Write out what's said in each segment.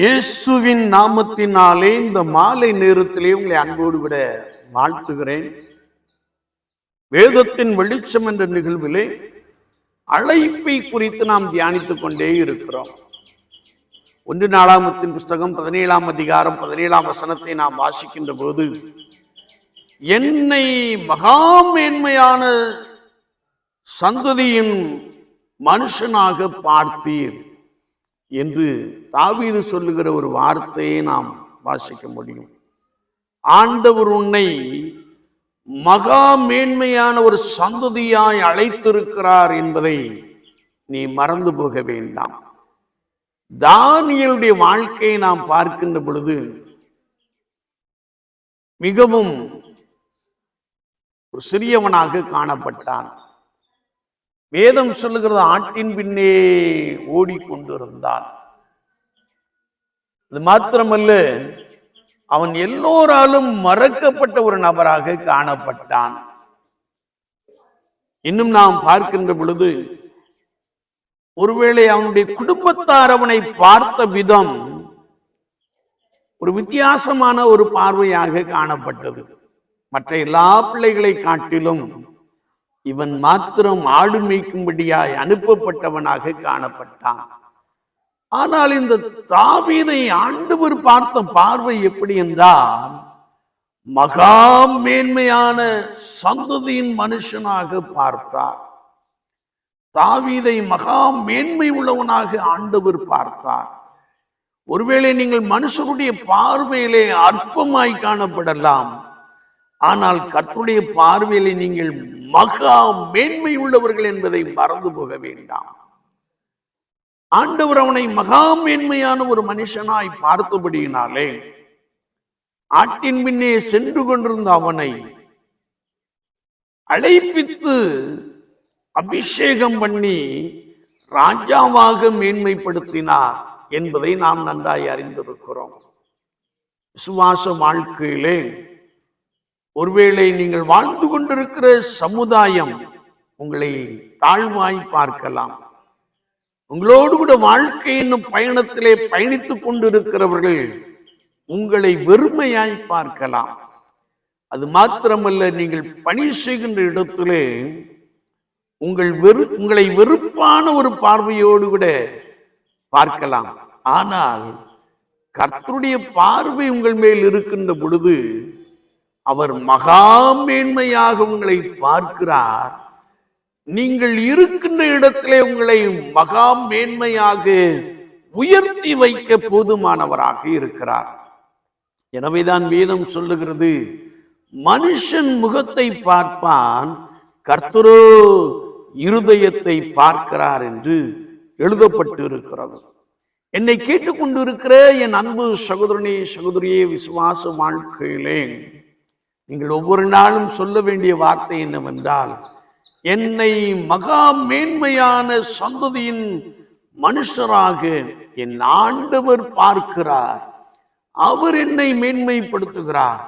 இயேசுவின் நாமத்தினாலே இந்த மாலை நேரத்திலே உங்களை அன்போடு விட வாழ்த்துகிறேன். வேதத்தின் வெளிச்சம் என்ற நிகழ்விலே அழைப்பை குறித்து நாம் தியானித்துக் கொண்டே இருக்கிறோம். ஒன்று நாளாமத்தின் புஸ்தகம் பதினேழாம் அதிகாரம் பதினேழாம் வசனத்தை நாம் வாசிக்கின்ற போது என்னை மகா மேன்மையான சந்ததியின் மனுஷனாக பார்த்தீர். என்று தாவீது சொல்லுகிற ஒரு வார்த்தையை நாம் வாசிக்க முடியும். ஆண்டவர் உன்னை மகா மேன்மையான ஒரு சந்ததியாய் அழைத்திருக்கிறார் என்பதை நீ மறந்து போக வேண்டாம். தானியலுடைய வாழ்க்கையை நாம் பார்க்கின்ற பொழுது மிகவும் ஒரு சிறியவனாக காணப்பட்டான். வேதம் சொல்லுகிறது ஆட்டின் பின்னே ஓடிக்கொண்டிருந்தான். அது மாத்திரமல்ல அவன் எல்லோராலும் மறக்கப்பட்ட ஒரு நபராக காணப்பட்டான். இன்னும் நாம் பார்க்கின்ற பொழுது ஒருவேளை அவனுடைய குடும்பத்தார் அவனை பார்த்த விதம் ஒரு வித்தியாசமான ஒரு பார்வையாக காணப்பட்டது. மற்ற எல்லா பிள்ளைகளை காட்டிலும் இவன் மாத்திரம் ஆடு மேய்க்கும்படியாய் அனுப்பப்பட்டவனாக காணப்பட்டான். ஆனால் இந்த தாவீதை ஆண்டவர் பார்த்த பார்வை எப்படி என்றால் மகா மேன்மையான சந்ததியின் மனுஷனாக பார்த்தார். தாவீதை மகா மேன்மை உள்ளவனாக ஆண்டவர் பார்த்தார். ஒருவேளை நீங்கள் மனுஷருடைய பார்வையிலே அற்பமாய் காணப்படலாம். ஆனால் கற்றுடைய பார்வையிலே நீங்கள் மகா மேன்மை உள்ளவர்கள் என்பதை மறந்து போக வேண்டாம். ஆண்டவர் அவனை மகா மேன்மையான ஒரு மனுஷனாய் பார்த்தபடியினாலே ஆட்டின் பின்னே சென்று கொண்டிருந்த அவனை அழைப்பித்து அபிஷேகம் பண்ணி ராஜாவாக மேன்மைப்படுத்தினார் என்பதை நாம் நன்றாய் அறிந்திருக்கிறோம். விசுவாச வாழ்க்கையிலே ஒருவேளை நீங்கள் வாழ்ந்து கொண்டிருக்கிற சமுதாயம் உங்களை தாழ்வாய் பார்க்கலாம். உங்களோடு கூட வாழ்க்கை என்னும் பயணத்திலே பயணித்துக் கொண்டிருக்கிறவர்கள் உங்களை வெறுமையாய் பார்க்கலாம். அது மாத்திரமல்ல நீங்கள் பணி செய்கின்ற இடத்திலே உங்கள் வெறு உங்களை வெறுப்பான ஒரு பார்வையோடு கூட பார்க்கலாம். ஆனால் கர்த்தருடைய பார்வை உங்கள் மேல் இருக்கின்ற பொழுது அவர் மகா மேன்மையாக உங்களை பார்க்கிறார். நீங்கள் இருக்கின்ற இடத்திலே உங்களை மகா மேன்மையாக உயர்த்தி வைக்க போதுமானவராக இருக்கிறார். எனவேதான் வேதம் சொல்லுகிறது மனுஷன் முகத்தை பார்ப்பான் கர்த்தரோ இருதயத்தை பார்க்கிறார் என்று எழுதப்பட்டு இருக்கிறது என்னை கேட்டுக்கொண்டிருக்கிற என் அன்பு சகோதரனே சகோதரியே விசுவாச வாழ்க்கையிலே நீங்கள் ஒவ்வொரு நாளும் சொல்ல வேண்டிய வார்த்தை என்னவென்றால் என்னை மகா மேன்மையான சந்ததியின் மனுஷராக என் ஆண்டவர் பார்க்கிறார். அவர் என்னை மேன்மைப்படுத்துகிறார்.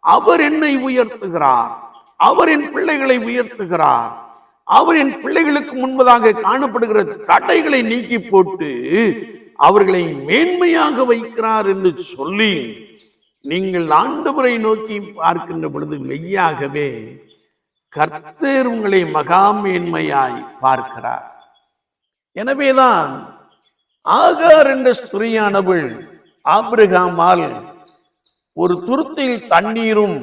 அவர் என்னை உயர்த்துகிறார். அவர் என் பிள்ளைகளை உயர்த்துகிறார். அவர் என் பிள்ளைகளுக்கு முன்பதாக காணப்படுகிற தடைகளை நீக்கி போட்டு அவர்களை மேன்மையாக வைக்கிறார் என்று சொல்லி நீங்கள் ஆண்டவரை நோக்கி பார்க்கின்ற பொழுது மெய்யாகவே கர்த்தர் உங்களை மகாமேன்மையாய் பார்க்கிறார். எனவேதான் ஆகார் என்ற ஸ்திரீயானவள் ஆபிரகாமால் ஒரு துருத்தில் தண்ணீரும்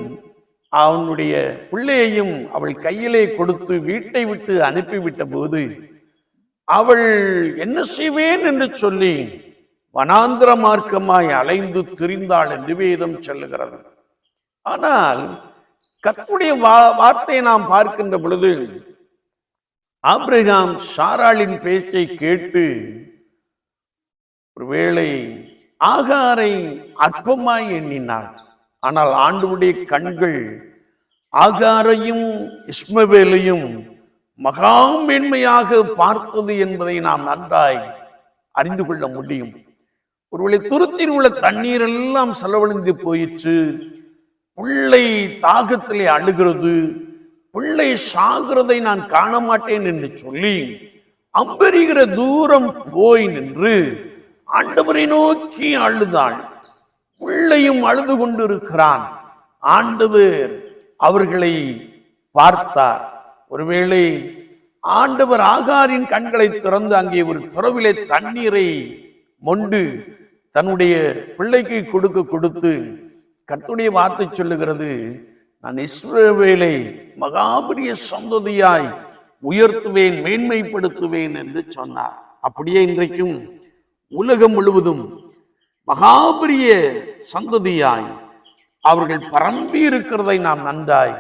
அவனுடைய பிள்ளையையும் அவள் கையிலே கொடுத்து வீட்டை விட்டு அனுப்பிவிட்ட போது அவள் என்ன செய்வேன் என்று சொல்லி வனாந்திர மார்க்கமாய் அலைந்து திரிந்தாள் என்று வேதம் சொல்லுகிறது. ஆனால் கத்துடைய வார்த்தையை நாம் பார்க்கின்ற பொழுது ஆப்ரஹாம் சாராளின் பேச்சை கேட்டு ஒருவேளை ஆகாரை அற்பமாய் எண்ணினாள். ஆனால் ஆண்டுடைய கண்கள் ஆகாரையும் இஸ்மவேலையும் மகா மேன்மையாக பார்த்தது என்பதை நாம் நன்றாய் அறிந்து கொள்ள முடியும். ஒருவேளை துருத்தில் உள்ள தண்ணீர் எல்லாம் செலவழிந்து போயிற்று. பிள்ளை தாகத்திலே அழுகிறது. பிள்ளை சாகிறதை நான் காண மாட்டேன் என்று சொல்லி அம்பெறுகிற தூரம் போய் நின்று ஆண்டவரை நோக்கி அழுதாள். பிள்ளையும் அழுது கொண்டிருக்கிறான். ஆண்டவர் அவர்களை பார்த்தார். ஒருவேளை ஆண்டவர் ஆகாரின் கண்களை திறந்து அங்கே ஒரு துறவிலே தண்ணீரை மொண்டு தன்னுடைய பிள்ளைக்கு கொடுக்க கொடுத்து கர்த்துடைய வார்த்தை சொல்லுகிறது நான் இஸ்ரவேலை மகாபரிய சந்ததியாய் உயர்த்துவேன் மேன்மைப்படுத்துவேன் என்று சொன்னார். அப்படியே இன்றைக்கும் உலகம் முழுவதும் மகாபரிய சந்ததியாய் அவர்கள் பரம்பி இருக்கிறதை நாம் நன்றாய்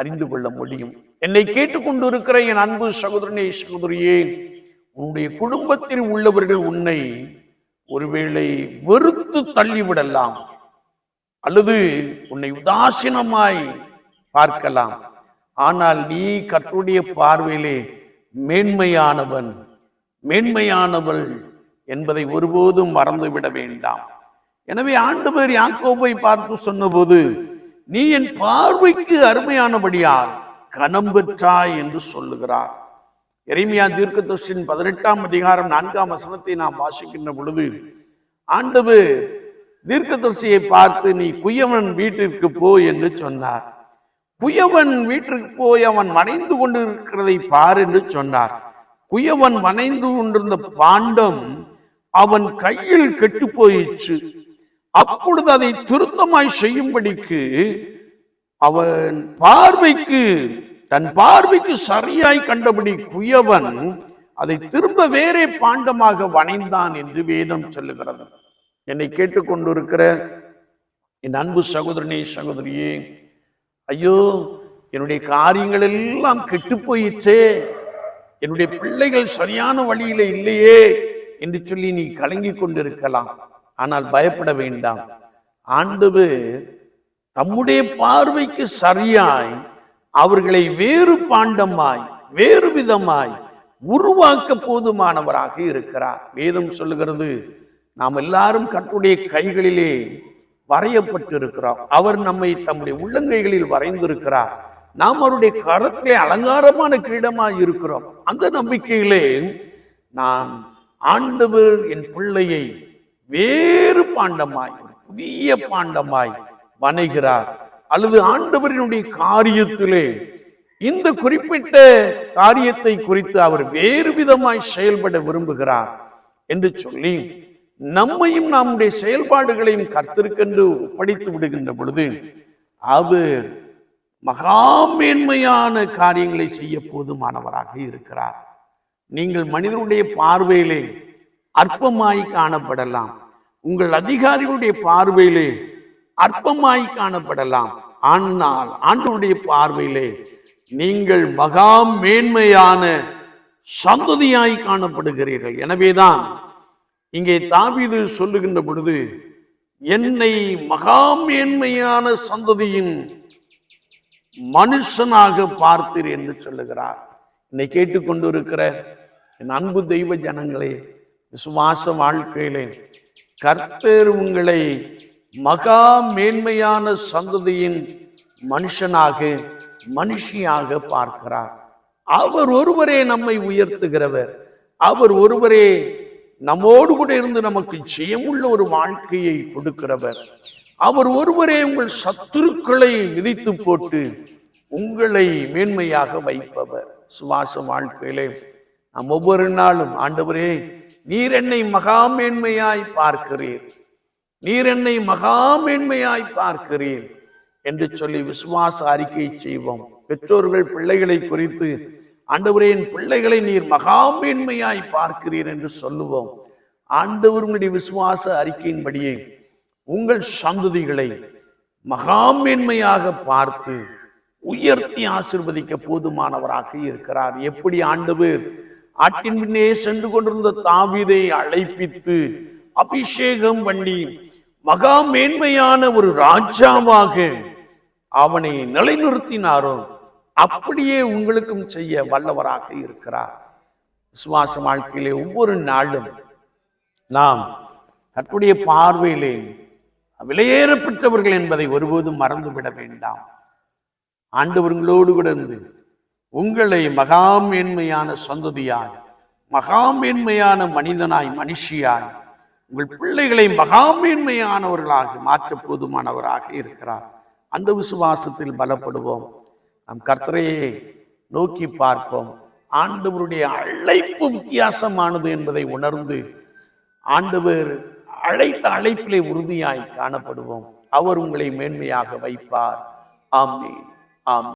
அறிந்து கொள்ள முடியும். என்னை கேட்டுக்கொண்டு இருக்கிற என் அன்பு சகோதரனே சகோதரியே உன்னுடைய குடும்பத்தில் உள்ளவர்கள் உன்னை ஒருவேளை வெறுத்து தள்ளிவிடலாம் அல்லது உன்னை உதாசீனமாய் பார்க்கலாம். ஆனால் நீ கற்றுடைய பார்வையிலே மேன்மையானவன். மேன்மையானவள் என்பதை ஒருபோதும் மறந்துவிட வேண்டாம். எனவே ஆண்டவர் யாக்கோபை பார்த்து சொன்னபோது நீ என் பார்வைக்கு அருமையானபடியால் கனம் பெற்றாய் என்று சொல்லுகிறார். எரேமியா தீர்க்கதர்ஷின் பதினெட்டாம் அதிகாரம் நான்காம் வசனத்தை நாம் வாசிக்கின்ற பொழுது ஆண்டவு தீர்க்கதர்சியை பார்த்து நீ குயவன் வீட்டிற்கு போ என்று சொன்னார். குயவன் வீட்டிற்கு போய் அவன் வணைந்து கொண்டிருக்கிறதை பார் என்று சொன்னார். குயவன் வணைந்து கொண்டிருந்த பாண்டம் அவன் கையில் கெட்டு போயிற்று அப்பொழுது அதை திருத்தமாய் செய்யும்படிக்கு அவன் பார்வைக்கு தன் பார்வைக்கு சரியாய் கண்டபடி குயவன் அதை திரும்ப வேறே பாண்டமாக வணைந்தான் என்று வேதம் சொல்லுகிறது. என்னை கேட்டுக்கொண்டிருக்கிற என் அன்பு சகோதரனே சகோதரியே ஐயோ என்னுடைய காரியங்கள் எல்லாம் கெட்டு போயிடுச்சே என்னுடைய பிள்ளைகள் சரியான வழியில இல்லையே என்று சொல்லி நீ கலங்கி கொண்டிருக்கலாம். ஆனால் பயப்பட வேண்டாம். ஆண்டவர் தம்முடைய பார்வைக்கு சரியாய் அவர்களை வேறு பாண்டமாய் வேறு விதமாய் உருவாக்க போதுமானவராக இருக்கிறார். வேதம் சொல்லுகிறது நாம் எல்லாரும் கற்றுடைய கைகளிலே வரையப்பட்டிருக்கிறோம். அவர் நம்மை தம்முடைய உள்ளங்கைகளில் வரைந்திருக்கிறார். நாம் அவருடைய கரத்திலே அலங்காரமான கிரீடமாய் இருக்கிறோம். அந்த நம்பிக்கையிலே நான் ஆண்டவர் என் பிள்ளையை வேறு பாண்டமாய் புதிய பாண்டமாய் வணைகிறார். அல்லது ஆண்டவரினுடைய காரியத்திலே இந்த குறிப்பிட்ட காரியத்தை குறித்து அவர் வேறு விதமாய் செயல்பட விரும்புகிறார் என்று சொல்லி நம்மையும் நம்முடைய செயல்பாடுகளையும் கர்த்தருக்கென்று ஒப்படைத்து விடுகின்ற பொழுது அவர் மகாமேன்மையான காரியங்களை செய்ய போதுமானவராக இருக்கிறார். நீங்கள் மனிதனுடைய பார்வையிலே அற்பமாய் காணப்படலாம். உங்கள் அதிகாரிகளுடைய பார்வையிலே அற்பமாய் காணப்படலாம். ஆனால் ஆண்டவருடைய பார்வையிலே நீங்கள் மகா மேன்மையான சந்ததியாய் காணப்படுகிறீர்கள். எனவேதான் இங்கே தாவிது சொல்லுகின்ற பொழுது என்னை மகா மேன்மையான சந்ததியின் மனுஷனாக பார்த்தீர் என்று சொல்லுகிறார். என்னை கேட்டுக்கொண்டு இருக்கிற என் அன்பு தெய்வ ஜனங்களே விசுவாச வாழ்க்கையிலே கர்த்தர் உங்களை மகா மேன்மையான சந்ததியின் மனுஷனாக மனுஷியாக பார்க்கிறார். அவர் ஒருவரே நம்மை உயர்த்துகிறவர். அவர் ஒருவரே நம்மோடு கூட இருந்து நமக்கு ஜெயமுள்ள ஒரு வாழ்க்கையை கொடுக்கிறவர். அவர் ஒருவரே உங்கள் சத்துருக்களை விதித்து போட்டு உங்களை மேன்மையாக வைப்பவர். சுவாச வாழ்க்கையிலே நாம் ஒவ்வொரு நாளும் ஆண்டவரே நீர் என்னை மகா மேன்மையாய் பார்க்கிறீர். நீர் என்னை மகா மேன்மையாய் பார்க்கிறீர் என்று சொல்லி விசுவாச அறிக்கை செய்வோம். பெற்றோர்கள் பிள்ளைகளை குறித்து ஆண்டவரே என் பிள்ளைகளை நீர் மகா மேன்மையாய் பார்க்கிறீர் என்று சொல்லுவோம். ஆண்டவர் உங்களுடைய விசுவாச அறிக்கையின்படியே உங்கள் சந்ததிகளை மகா மேன்மையாக பார்த்து உயர்த்தி ஆசிர்வதிக்க போதுமானவராக இருக்கிறார். எப்படி ஆண்டவர் ஆட்டின் பின்னே சென்று கொண்டிருந்த தாவிதை அழைப்பித்து அபிஷேகம் பண்ணி மகா மேன்மையான ஒரு ராஜாவாக அவனை நிலைநிறுத்தினாரோ அப்படியே உங்களுக்கும் செய்ய வல்லவராக இருக்கிறார். விசுவாச வாழ்க்கையிலே ஒவ்வொரு நாளும் நாம் கர்த்தருடைய பார்வையிலே விலையேறப்பட்டவர்கள் என்பதை ஒருபோதும் மறந்துவிட வேண்டாம். ஆண்டவர்களோடு கிடந்து உங்களை உங்களை மகாமேன்மையான சந்ததியாய் மகாமேன்மையான மனிதனாய் மனுஷியாய் உங்கள் பிள்ளைகளை மகாமேன்மையானவர்களாக மாற்ற போதுமானவராக இருக்கிறார். அந்த விசுவாசத்தில் பலப்படுவோம். நம் கர்த்தரையே நோக்கி பார்ப்போம். ஆண்டவருடைய அழைப்பு வித்தியாசமானது என்பதை உணர்ந்து ஆண்டவர் அழைத்த அழைப்பிலே உறுதியாய் காணப்படுவோம். அவர் உங்களை மேன்மையாக வைப்பார். ஆம் ஆம்